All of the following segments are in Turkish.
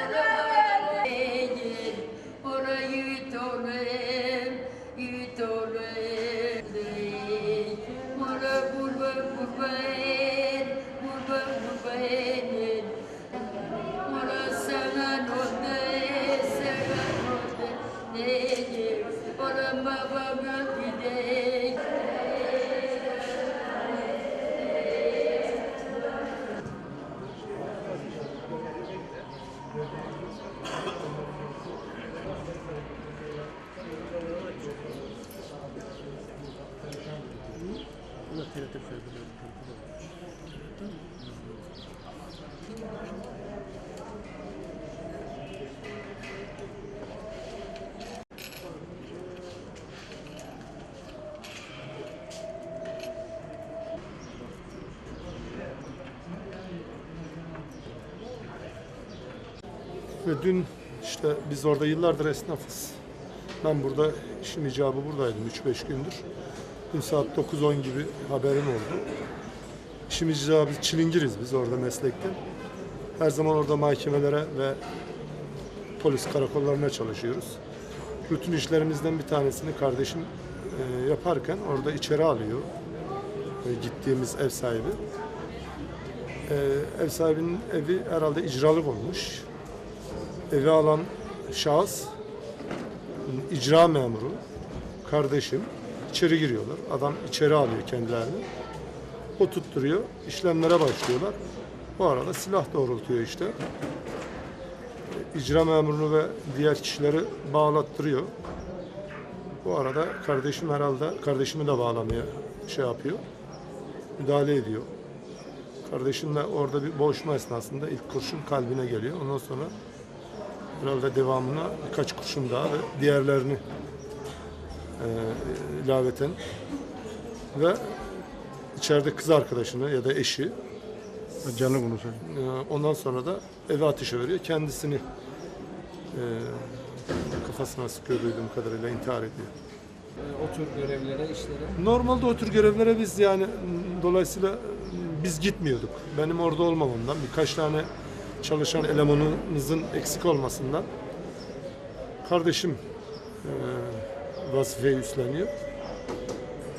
Baba Ve dün işte biz orada yıllardır esnafız. Ben burada işim icabı buradaydım 3-5 gündür. Dün saat 9-10 gibi haberim oldu. İşim icabı çilingiriz biz orada meslekte. Her zaman orada mahkemelere ve polis karakollarına çalışıyoruz. Rutin işlerimizden bir tanesini kardeşim e, yaparken orada içeri alıyor. E, gittiğimiz ev sahibi. E, ev sahibinin evi herhalde icralık olmuş evi alan şahıs icra memuru kardeşim içeri giriyorlar. Adam içeri alıyor kendilerini. O tutturuyor. işlemlere başlıyorlar. Bu arada silah doğrultuyor işte. İcra memurunu ve diğer kişileri bağlattırıyor. Bu arada kardeşim herhalde kardeşimi de bağlamaya şey yapıyor. Müdahale ediyor. Kardeşimle orada bir boğuşma esnasında ilk kurşun kalbine geliyor. Ondan sonra herhalde devamına birkaç kurşun daha ve diğerlerini e, ilaveten ve içeride kız arkadaşını ya da eşi Canı bunu söyle. e, ondan sonra da eve ateşe veriyor. Kendisini e, kafasına sıkıyor duyduğum kadarıyla intihar ediyor. o tür görevlere, işlere. Normalde o tür görevlere biz yani dolayısıyla biz gitmiyorduk. Benim orada olmamamdan birkaç tane çalışan elemanımızın eksik olmasından kardeşim e, vazifeyi üstleniyor.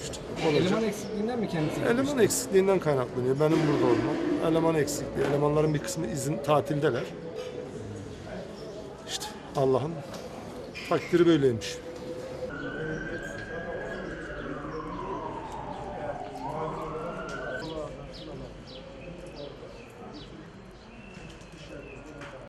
İşte olacak. Eleman eksikliğinden mi kendisi? Eleman eksikliğinden kaynaklanıyor. Benim burada olmam. Eleman eksikliği. Elemanların bir kısmı izin tatildeler. İşte Allah'ın takdiri böyleymiş.